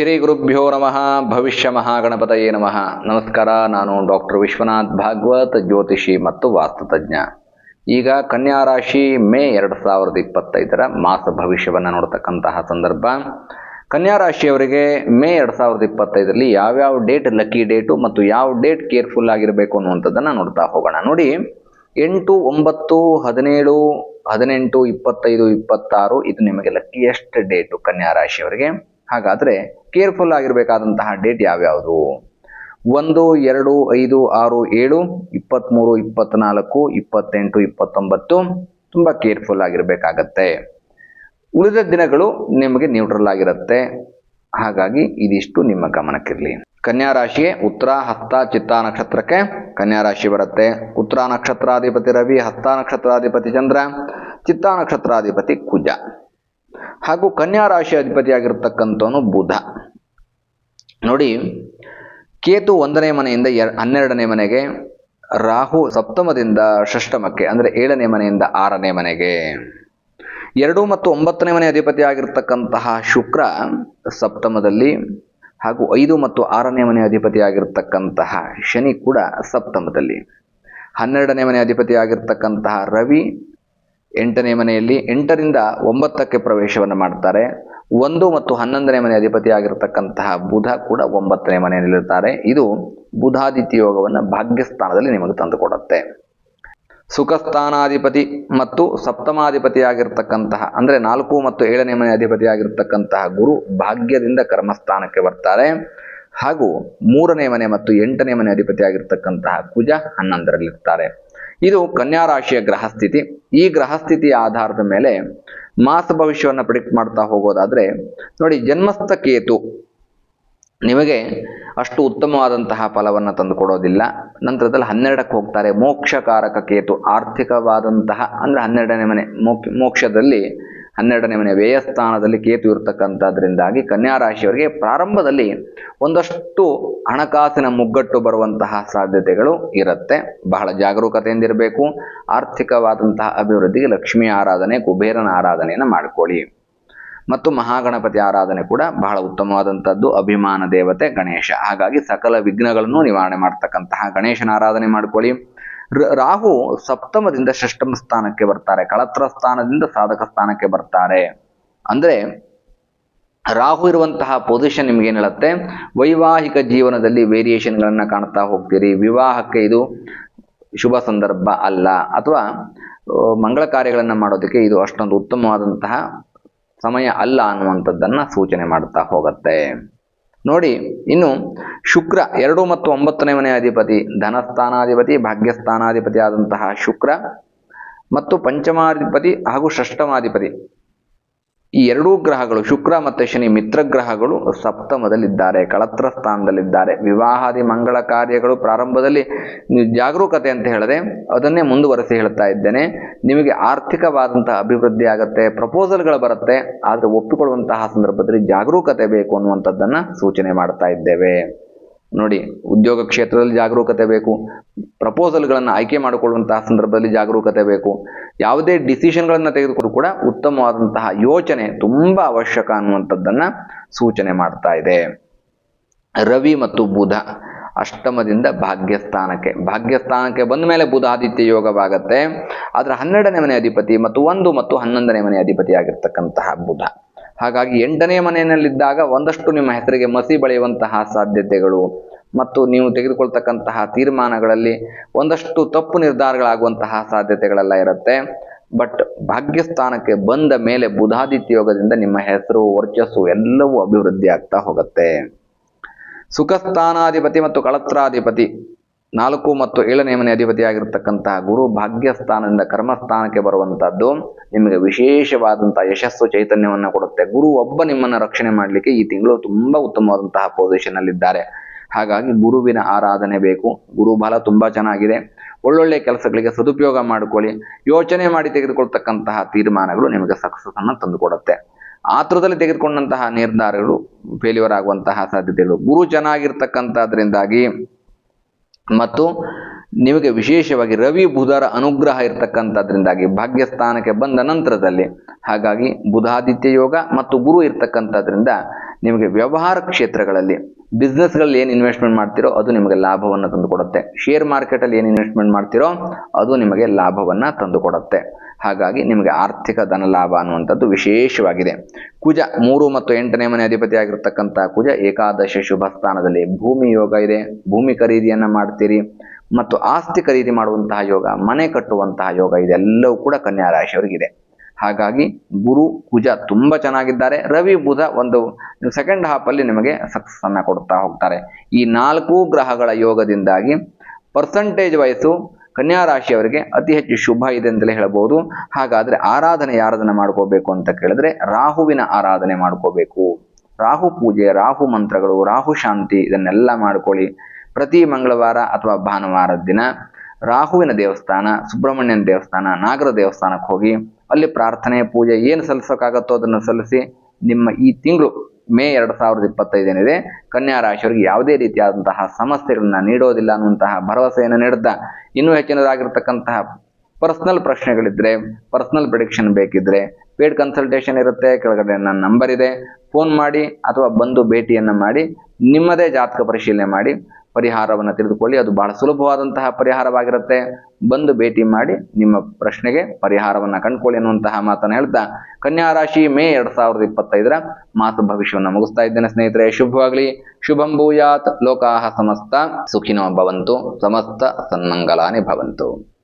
ಶ್ರೀ ಗುರುಭ್ಯೋ ನಮಃ. ಭವಿಷ್ಯ ಮಹಾಗಣಪತಯೇ ನಮಃ. ನಮಸ್ಕಾರ, ನಾನು ಡಾಕ್ಟರ್ ವಿಶ್ವನಾಥ್ ಭಾಗವತ್, ಜ್ಯೋತಿಷಿ ಮತ್ತು ವಾಸ್ತುತಜ್ಞ ಈಗ ಕನ್ಯಾ ರಾಶಿ ಮೇ ಎರಡು ಸಾವಿರದ ಇಪ್ಪತ್ತೈದರ ಮಾಸ ಭವಿಷ್ಯವನ್ನು ನೋಡತಕ್ಕಂತಹ ಸಂದರ್ಭ. ಕನ್ಯಾ ರಾಶಿಯವರಿಗೆ ಮೇ ಎರಡು ಸಾವಿರದ ಇಪ್ಪತ್ತೈದರಲ್ಲಿ ಯಾವ್ಯಾವ ಡೇಟ್ ಲಕ್ಕಿ ಡೇಟು ಮತ್ತು ಯಾವ ಡೇಟ್ ಕೇರ್ಫುಲ್ ಆಗಿರಬೇಕು ಅನ್ನುವಂಥದ್ದನ್ನು ನೋಡ್ತಾ ಹೋಗೋಣ. ನೋಡಿ, ಎಂಟು, ಒಂಬತ್ತು, ಹದಿನೇಳು, ಹದಿನೆಂಟು, ಇಪ್ಪತ್ತೈದು, ಇಪ್ಪತ್ತಾರು ಇದು ನಿಮಗೆ ಲಕ್ಕಿಯಷ್ಟು ಡೇಟು ಕನ್ಯಾ ರಾಶಿಯವರಿಗೆ ಹಾಗಾದರೆ ಕೇರ್ಫುಲ್ ಆಗಿರಬೇಕಾದಂತಹ ಡೇಟ್ ಯಾವ್ಯಾವುದು? ಒಂದು, ಎರಡು, ಐದು, ಆರು, ಏಳು ಇಪ್ಪತ್ತ್ಮೂರು ಇಪ್ಪತ್ತ್ನಾಲ್ಕು ಇಪ್ಪತ್ತೆಂಟು, ಇಪ್ಪತ್ತೊಂಬತ್ತು ತುಂಬ ಕೇರ್ಫುಲ್ ಆಗಿರಬೇಕಾಗತ್ತೆ. ಉಳಿದ ದಿನಗಳು ನಿಮಗೆ ನ್ಯೂಟ್ರಲ್ ಆಗಿರುತ್ತೆ. ಹಾಗಾಗಿ ಇದಿಷ್ಟು ನಿಮ್ಮ ಗಮನಕ್ಕಿರಲಿ. ಕನ್ಯಾ ರಾಶಿಯೇ ಉತ್ತರ ಹಸ್ತ ಚಿತ್ತ ನಕ್ಷತ್ರಕ್ಕೆ ಕನ್ಯಾ ರಾಶಿ ಬರುತ್ತೆ. ಉತ್ತರ ನಕ್ಷತ್ರಾಧಿಪತಿ ರವಿ ಹಸ್ತ ನಕ್ಷತ್ರಾಧಿಪತಿ ಚಂದ್ರ, ಚಿತ್ತ ನಕ್ಷತ್ರಾಧಿಪತಿ ಕುಜ. ಹಾಗೂ ಕನ್ಯಾ ರಾಶಿ ಅಧಿಪತಿಯಾಗಿರ್ತಕ್ಕಂಥವನು ಬುಧ. ನೋಡಿ, ಕೇತು ಒಂದನೇ ಮನೆಯಿಂದ ಎರ್, ಹನ್ನೆರಡನೇ ಮನೆಗೆ, ರಾಹು ಸಪ್ತಮದಿಂದ ಷಷ್ಟಮಕ್ಕೆ, ಅಂದರೆ ಏಳನೇ ಮನೆಯಿಂದ ಆರನೇ ಮನೆಗೆ. ಎರಡು ಮತ್ತು ಒಂಬತ್ತನೇ ಮನೆ ಅಧಿಪತಿ ಆಗಿರ್ತಕ್ಕಂತಹ ಶುಕ್ರ ಸಪ್ತಮದಲ್ಲಿ ಹಾಗೂ ಐದು ಮತ್ತು ಆರನೇ ಮನೆ ಅಧಿಪತಿ ಆಗಿರ್ತಕ್ಕಂತಹ ಶನಿ ಕೂಡ ಸಪ್ತಮದಲ್ಲಿ. ಹನ್ನೆರಡನೇ ಮನೆ ಅಧಿಪತಿ ಆಗಿರ್ತಕ್ಕಂತಹ ರವಿ ಎಂಟನೇ ಮನೆಯಲ್ಲಿ ಎಂಟರಿಂದ ಒಂಬತ್ತಕ್ಕೆ ಪ್ರವೇಶವನ್ನು ಮಾಡ್ತಾರೆ. ಒಂದು ಮತ್ತು ಹನ್ನೊಂದನೇ ಮನೆ ಅಧಿಪತಿ ಆಗಿರತಕ್ಕಂತಹ ಬುಧ ಕೂಡ ಒಂಬತ್ತನೇ ಮನೆಯಲ್ಲಿರ್ತಾರೆ. ಇದು ಬುಧಾದಿತ್ಯ ಯೋಗವನ್ನು ಭಾಗ್ಯಸ್ಥಾನದಲ್ಲಿ ನಿಮಗೆ ತಂದುಕೊಡುತ್ತೆ. ಸುಖಸ್ಥಾನಾಧಿಪತಿ ಮತ್ತು ಸಪ್ತಮಾಧಿಪತಿ ಆಗಿರ್ತಕ್ಕಂತಹ, ಅಂದರೆ ನಾಲ್ಕು ಮತ್ತು ಏಳನೇ ಮನೆ ಅಧಿಪತಿ ಆಗಿರ್ತಕ್ಕಂತಹ ಗುರು ಭಾಗ್ಯದಿಂದ ಕರ್ಮಸ್ಥಾನಕ್ಕೆ ಬರ್ತಾರೆ. ಹಾಗೂ ಮೂರನೇ ಮನೆ ಮತ್ತು ಎಂಟನೇ ಮನೆ ಅಧಿಪತಿ ಆಗಿರ್ತಕ್ಕಂತಹ ಕುಜ ಹನ್ನೊಂದರಲ್ಲಿರ್ತಾರೆ. ಇದು ಕನ್ಯಾ ರಾಶಿಯ ಗ್ರಹಸ್ಥಿತಿ. ಈ ಗ್ರಹಸ್ಥಿತಿಯ ಆಧಾರದ ಮೇಲೆ ಮಾಸ ಭವಿಷ್ಯವನ್ನು ಪ್ರಿಡಿಕ್ಟ್ ಮಾಡ್ತಾ ಹೋಗೋದಾದ್ರೆ, ನೋಡಿ ಜನ್ಮಸ್ಥ ಕೇತು ನಿಮಗೆ ಅಷ್ಟು ಉತ್ತಮವಾದಂತಹ ಫಲವನ್ನು ತಂದುಕೊಡೋದಿಲ್ಲ. ನಂತರದಲ್ಲಿ ಹನ್ನೆರಡಕ್ಕೆ ಹೋಗ್ತಾರೆ. ಮೋಕ್ಷಕಾರಕ ಕೇತು, ಆರ್ಥಿಕವಾದಂತಹ ಅಂದರೆ ಹನ್ನೆರಡನೇ ಮನೆ ಮೋಕ್ಷ ಮೋಕ್ಷದಲ್ಲಿ ಹನ್ನೆರಡನೇ ಮನೆ ವ್ಯಯಸ್ಥಾನದಲ್ಲಿ ಕೇತು ಇರತಕ್ಕಂಥದ್ರಿಂದಾಗಿ ಕನ್ಯಾ ರಾಶಿಯವರಿಗೆ ಪ್ರಾರಂಭದಲ್ಲಿ ಒಂದಷ್ಟು ಹಣಕಾಸಿನ ಮುಗ್ಗಟ್ಟು ಬರುವಂತಹ ಸಾಧ್ಯತೆಗಳು ಇರುತ್ತೆ. ಬಹಳ ಜಾಗರೂಕತೆಯಿಂದ ಇರಬೇಕು ಆರ್ಥಿಕವಾದಂತಹ ಅಭಿವೃದ್ಧಿಗೆ ಲಕ್ಷ್ಮೀ ಆರಾಧನೆ, ಕುಬೇರನ ಆರಾಧನೆಯನ್ನು ಮಾಡಿಕೊಳ್ಳಿ. ಮತ್ತು ಮಹಾಗಣಪತಿ ಆರಾಧನೆ ಕೂಡ ಬಹಳ ಉತ್ತಮವಾದಂಥದ್ದು. ಅಭಿಮಾನ ದೇವತೆ ಗಣೇಶ. ಹಾಗಾಗಿ ಸಕಲ ವಿಘ್ನಗಳನ್ನು ನಿವಾರಣೆ ಮಾಡ್ತಕ್ಕಂತಹ ಗಣೇಶನ ಆರಾಧನೆ ಮಾಡ್ಕೊಳ್ಳಿ. ರಾಹು ಸಪ್ತಮದಿಂದ ಷಷ್ಟಮ ಸ್ಥಾನಕ್ಕೆ ಬರ್ತಾರೆ, ಕಳತ್ರ ಸ್ಥಾನದಿಂದ ಸಾಧಕ ಸ್ಥಾನಕ್ಕೆ ಬರ್ತಾರೆ. ಅಂದ್ರೆ ರಾಹು ಇರುವಂತಹ ಪೊಸಿಷನ್ ನಿಮ್ಗೆ ಏನು ಹೇಳುತ್ತೆ? ವೈವಾಹಿಕ ಜೀವನದಲ್ಲಿ ವೇರಿಯೇಷನ್ಗಳನ್ನ ಕಾಣ್ತಾ ಹೋಗ್ತೀರಿ. ವಿವಾಹಕ್ಕೆ ಇದು ಶುಭ ಸಂದರ್ಭ ಅಲ್ಲ. ಅಥವಾ ಮಂಗಳ ಕಾರ್ಯಗಳನ್ನು ಮಾಡೋದಕ್ಕೆ ಇದು ಅಷ್ಟೊಂದು ಉತ್ತಮವಾದಂತಹ ಸಮಯ ಅಲ್ಲ ಅನ್ನುವಂಥದ್ದನ್ನ ಸೂಚನೆ ಮಾಡ್ತಾ ಹೋಗುತ್ತೆ. ನೋಡಿ, ಇನ್ನು ಶುಕ್ರ ಎರಡು ಮತ್ತು ಒಂಬತ್ತನೇ ಮನೆಯ ಅಧಿಪತಿ, ಧನಸ್ಥಾನಾಧಿಪತಿ, ಭಾಗ್ಯಸ್ಥಾನಾಧಿಪತಿ ಆದಂತಹ ಶುಕ್ರ ಮತ್ತು ಪಂಚಮಾಧಿಪತಿ ಹಾಗೂ ಷಷ್ಠಮಾಧಿಪತಿ. ಈ ಎರಡೂ ಗ್ರಹಗಳು, ಶುಕ್ರ ಮತ್ತು ಶನಿ ಮಿತ್ರ ಗ್ರಹಗಳು ಸಪ್ತಮದಲ್ಲಿದ್ದಾರೆ, ಕಳತ್ರ ಸ್ಥಾನದಲ್ಲಿದ್ದಾರೆ. ವಿವಾಹಾದಿ ಮಂಗಳ ಕಾರ್ಯಗಳು ಪ್ರಾರಂಭದಲ್ಲಿ ಜಾಗರೂಕತೆ ಅಂತ ಹೇಳಿದೆ ಅದನ್ನೇ ಮುಂದುವರೆಸಿ ಹೇಳ್ತಾ ಇದ್ದೇನೆ. ನಿಮಗೆ ಆರ್ಥಿಕವಾದಂತಹ ಅಭಿವೃದ್ಧಿ ಆಗುತ್ತೆ, ಪ್ರಪೋಸಲ್ಗಳು ಬರುತ್ತೆ, ಆದರೆ ಒಪ್ಪಿಕೊಳ್ಳುವಂತಹ ಸಂದರ್ಭದಲ್ಲಿ ಜಾಗರೂಕತೆ ಬೇಕು ಅನ್ನುವಂಥದ್ದನ್ನು ಸೂಚನೆ ಮಾಡ್ತಾ ಇದ್ದೇವೆ. ನೋಡಿ, ಉದ್ಯೋಗ ಕ್ಷೇತ್ರದಲ್ಲಿ ಜಾಗರೂಕತೆ ಬೇಕು ಪ್ರಪೋಸಲ್ಗಳನ್ನು ಆಯ್ಕೆ ಮಾಡಿಕೊಳ್ಳುವಂತಹ ಸಂದರ್ಭದಲ್ಲಿ ಜಾಗರೂಕತೆ ಬೇಕು, ಯಾವುದೇ ಡಿಸಿಷನ್ಗಳನ್ನು ತೆಗೆದುಕೊಂಡು ಕೂಡ ಉತ್ತಮವಾದಂತಹ ಯೋಚನೆ ತುಂಬ ಅವಶ್ಯಕ ಅನ್ನುವಂಥದ್ದನ್ನು ಸೂಚನೆ ಮಾಡ್ತಾ ಇದೆ. ರವಿ ಮತ್ತು ಬುಧ ಅಷ್ಟಮದಿಂದ ಭಾಗ್ಯಸ್ಥಾನಕ್ಕೆ ಭಾಗ್ಯಸ್ಥಾನಕ್ಕೆ ಬಂದ ಮೇಲೆ ಬುಧ ಆದಿತ್ಯ ಯೋಗವಾಗತ್ತೆ. ಆದರೆ ಹನ್ನೆರಡನೇ ಮನೆ ಅಧಿಪತಿ ಮತ್ತು ಒಂದು ಮತ್ತು ಹನ್ನೊಂದನೇ ಮನೆ ಅಧಿಪತಿ ಆಗಿರ್ತಕ್ಕಂತಹ ಬುಧ. ಹಾಗಾಗಿ ಎಂಟನೇ ಮನೆಯಲ್ಲಿದ್ದಾಗ ಒಂದಷ್ಟು ನಿಮ್ಮ ಹೆಸರಿಗೆ ಮಸಿ ಬಳಿಯುವಂತಹ ಸಾಧ್ಯತೆಗಳು. ಮತ್ತು ನೀವು ತೆಗೆದುಕೊಳ್ತಕ್ಕಂತಹ ತೀರ್ಮಾನಗಳಲ್ಲಿ ಒಂದಷ್ಟು ತಪ್ಪು ನಿರ್ಧಾರಗಳಾಗುವಂತಹ ಸಾಧ್ಯತೆಗಳೆಲ್ಲ ಇರುತ್ತೆ. ಬಟ್ ಭಾಗ್ಯಸ್ಥಾನಕ್ಕೆ ಬಂದ ಮೇಲೆ ಬುಧಾದಿತ್ಯ ಯೋಗದಿಂದ ನಿಮ್ಮ ಹೆಸರು, ವರ್ಚಸ್ಸು ಎಲ್ಲವೂ ಅಭಿವೃದ್ಧಿ ಆಗ್ತಾ ಹೋಗುತ್ತೆ. ಸುಖಸ್ಥಾನಾಧಿಪತಿ ಮತ್ತು ಕಳತ್ರಾಧಿಪತಿ. ನಾಲ್ಕು ಮತ್ತು ಏಳನೇ ಮನೆ ಅಧಿಪತಿಯಾಗಿರ್ತಕ್ಕಂತಹ ಗುರು ಭಾಗ್ಯಸ್ಥಾನದಿಂದ ಕರ್ಮಸ್ಥಾನಕ್ಕೆ ಬರುವಂತಹದ್ದು ನಿಮಗೆ ವಿಶೇಷವಾದಂತಹ ಯಶಸ್ಸು ಚೈತನ್ಯವನ್ನು ಕೊಡುತ್ತೆ. ಗುರು ಒಬ್ಬ ನಿಮ್ಮನ್ನು ರಕ್ಷಣೆ ಮಾಡಲಿಕ್ಕೆ ಈ ತಿಂಗಳು ತುಂಬಾ ಉತ್ತಮವಾದಂತಹ ಪೊಸಿಷನ್ ಅಲ್ಲಿದ್ದಾರೆ ಹಾಗಾಗಿ ಗುರುವಿನ ಆರಾಧನೆ ಬೇಕು. ಗುರು ಬಲ ತುಂಬಾ ಚೆನ್ನಾಗಿದೆ. ಒಳ್ಳೊಳ್ಳೆ ಕೆಲಸಗಳಿಗೆ ಸದುಪಯೋಗ ಮಾಡಿಕೊಳ್ಳಿ. ಯೋಚನೆ ಮಾಡಿ ತೆಗೆದುಕೊಳ್ತಕ್ಕಂತಹ ತೀರ್ಮಾನಗಳು ನಿಮಗೆ ಸಕ್ಸಸ್ ಅನ್ನು ತಂದುಕೊಡುತ್ತೆ. ಆತುರದಲ್ಲಿ ತೆಗೆದುಕೊಂಡಂತಹ ನಿರ್ಧಾರಗಳು ಫೇಲ್ಯೂರ್ ಆಗುವಂತಹ ಸಾಧ್ಯತೆಗಳು. ಗುರು ಚೆನ್ನಾಗಿರ್ತಕ್ಕಂಥದ್ರಿಂದಾಗಿ ಮತ್ತು ನಿಮಗೆ ವಿಶೇಷವಾಗಿ ರವಿ ಬುಧರ ಅನುಗ್ರಹ ಇರ್ತಕ್ಕಂಥದ್ರಿಂದಾಗಿ ಭಾಗ್ಯಸ್ಥಾನಕ್ಕೆ ಬಂದ ನಂತರದಲ್ಲಿ ಹಾಗಾಗಿ ಬುಧಾದಿತ್ಯ ಯೋಗ ಮತ್ತು ಗುರು ಇರ್ತಕ್ಕಂಥದ್ರಿಂದ ನಿಮಗೆ ವ್ಯವಹಾರ ಕ್ಷೇತ್ರಗಳಲ್ಲಿ ಬಿಸ್ನೆಸ್ಗಳಲ್ಲಿ ಏನು ಇನ್ವೆಸ್ಟ್ಮೆಂಟ್ ಮಾಡ್ತೀರೋ ಅದು ನಿಮಗೆ ಲಾಭವನ್ನು ತಂದುಕೊಡುತ್ತೆ. ಶೇರ್ ಮಾರ್ಕೆಟಲ್ಲಿ ಏನು ಇನ್ವೆಸ್ಟ್ಮೆಂಟ್ ಮಾಡ್ತೀರೋ ಅದು ನಿಮಗೆ ಲಾಭವನ್ನು ತಂದುಕೊಡುತ್ತೆ. ಹಾಗಾಗಿ ನಿಮಗೆ ಆರ್ಥಿಕ ಧನ ಲಾಭ ಅನ್ನುವಂಥದ್ದು ವಿಶೇಷವಾಗಿದೆ. ಕುಜ ಮೂರು ಮತ್ತು ಎಂಟನೇ ಮನೆ ಅಧಿಪತಿ ಆಗಿರ್ತಕ್ಕಂಥ ಕುಜ ಏಕಾದಶ ಶುಭ ಸ್ಥಾನದಲ್ಲಿ ಭೂಮಿ ಯೋಗ ಇದೆ. ಭೂಮಿ ಖರೀದಿಯನ್ನು ಮಾಡ್ತೀರಿ. ಮತ್ತು ಆಸ್ತಿ ಖರೀದಿ ಮಾಡುವಂತಹ ಯೋಗ, ಮನೆ ಕಟ್ಟುವಂತಹ ಯೋಗ ಇದೆಲ್ಲವೂ ಕೂಡ ಕನ್ಯಾ ರಾಶಿಯವರಿಗಿದೆ. ಹಾಗಾಗಿ ಗುರು, ಕುಜ ತುಂಬ ಚೆನ್ನಾಗಿದ್ದಾರೆ. ರವಿ, ಬುಧ ಒಂದು ಸೆಕೆಂಡ್ ಹಾಫಲ್ಲಿ ನಿಮಗೆ ಸಕ್ಸಸ್ ಅನ್ನ ಕೊಡ್ತಾ ಹೋಗ್ತಾರೆ. ಈ ನಾಲ್ಕು ಗ್ರಹಗಳ ಯೋಗದಿಂದಾಗಿ ಪರ್ಸಂಟೇಜ್ ವಯಸ್ಸು ಕನ್ಯಾ ರಾಶಿಯವರಿಗೆ ಅತಿ ಹೆಚ್ಚು ಶುಭ ಇದೆ ಅಂತಲೇ ಹೇಳ್ಬೋದು. ಹಾಗಾದ್ರೆ ಆರಾಧನೆ ಯಾರದನ್ನ ಮಾಡ್ಕೋಬೇಕು ಅಂತ ಕೇಳಿದ್ರೆ ರಾಹುವಿನ ಆರಾಧನೆ ಮಾಡ್ಕೋಬೇಕು. ರಾಹು ಪೂಜೆ, ರಾಹು ಮಂತ್ರಗಳು, ರಾಹು ಶಾಂತಿ ಇದನ್ನೆಲ್ಲ ಮಾಡ್ಕೊಳ್ಳಿ. ಪ್ರತಿ ಮಂಗಳವಾರ ಅಥವಾ ಭಾನುವಾರದ ದಿನ ರಾಹುವಿನ ದೇವಸ್ಥಾನ, ಸುಬ್ರಹ್ಮಣ್ಯನ ದೇವಸ್ಥಾನ, ನಾಗರ ದೇವಸ್ಥಾನಕ್ಕೆ ಹೋಗಿ ಅಲ್ಲಿ ಪ್ರಾರ್ಥನೆ, ಪೂಜೆ ಏನು ಸಲ್ಲಿಸೋಕ್ಕಾಗತ್ತೋ ಅದನ್ನು ಸಲ್ಲಿಸಿ ನಿಮ್ಮ ಈ ತಿಂಗಳು ಮೇ ಎರಡು ಸಾವಿರದ ಇಪ್ಪತ್ತೈದೇನಿದೆ ಕನ್ಯಾ ರಾಶಿಯವರಿಗೆ ಯಾವುದೇ ರೀತಿಯಾದಂತಹ ಸಮಸ್ಯೆಗಳನ್ನ ನೀಡೋದಿಲ್ಲ ಅನ್ನುವಂತಹ ಭರವಸೆಯನ್ನು ನೀಡುತ್ತಾ. ಇನ್ನೂ ಹೆಚ್ಚಿನದಾಗಿರ್ತಕ್ಕಂತಹ ಪರ್ಸನಲ್ ಪ್ರಶ್ನೆಗಳಿದ್ರೆ ಪರ್ಸನಲ್ ಪ್ರಿಡಿಕ್ಷನ್ ಬೇಕಿದ್ರೆ ಪೇಡ್ ಕನ್ಸಲ್ಟೇಷನ್ ಇರುತ್ತೆ, ಕೆಳಗಡೆ ನನ್ನ ನಂಬರ್ ಇದೆ. ಫೋನ್ ಮಾಡಿ ಅಥವಾ ಬಂದು ಭೇಟಿಯನ್ನು ಮಾಡಿ, ನಿಮ್ಮದೇ ಜಾತಕ ಪರಿಶೀಲನೆ ಮಾಡಿ ಪರಿಹಾರವನ್ನು ತಿಳಿದುಕೊಳ್ಳಿ. ಅದು ಬಹಳ ಸುಲಭವಾದಂತಹ ಪರಿಹಾರವಾಗಿರುತ್ತೆ. ಬಂದು ಭೇಟಿ ಮಾಡಿ ನಿಮ್ಮ ಪ್ರಶ್ನೆಗೆ ಪರಿಹಾರವನ್ನು ಕಂಡುಕೊಳ್ಳಿ ಅನ್ನುವಂತಹ ಮಾತನ್ನು ಹೇಳ್ತಾ ಕನ್ಯಾ ರಾಶಿ ಮೇ ಎರಡ್ ಸಾವಿರದ ಇಪ್ಪತ್ತೈದರ ಮಾಸ ಭವಿಷ್ಯವನ್ನು ಮುಗಿಸ್ತಾ ಇದ್ದೇನೆ ಸ್ನೇಹಿತರೆ. ಶುಭವಾಗಲಿ. ಶುಭಂ ಭೂಯಾತ್. ಲೋಕಾಹ ಸಮಸ್ತ ಸುಖಿನೋ ಭವಂತು. ಸಮಸ್ತ ಸನ್ಮಂಗಲಾನಿ ಭವಂತು.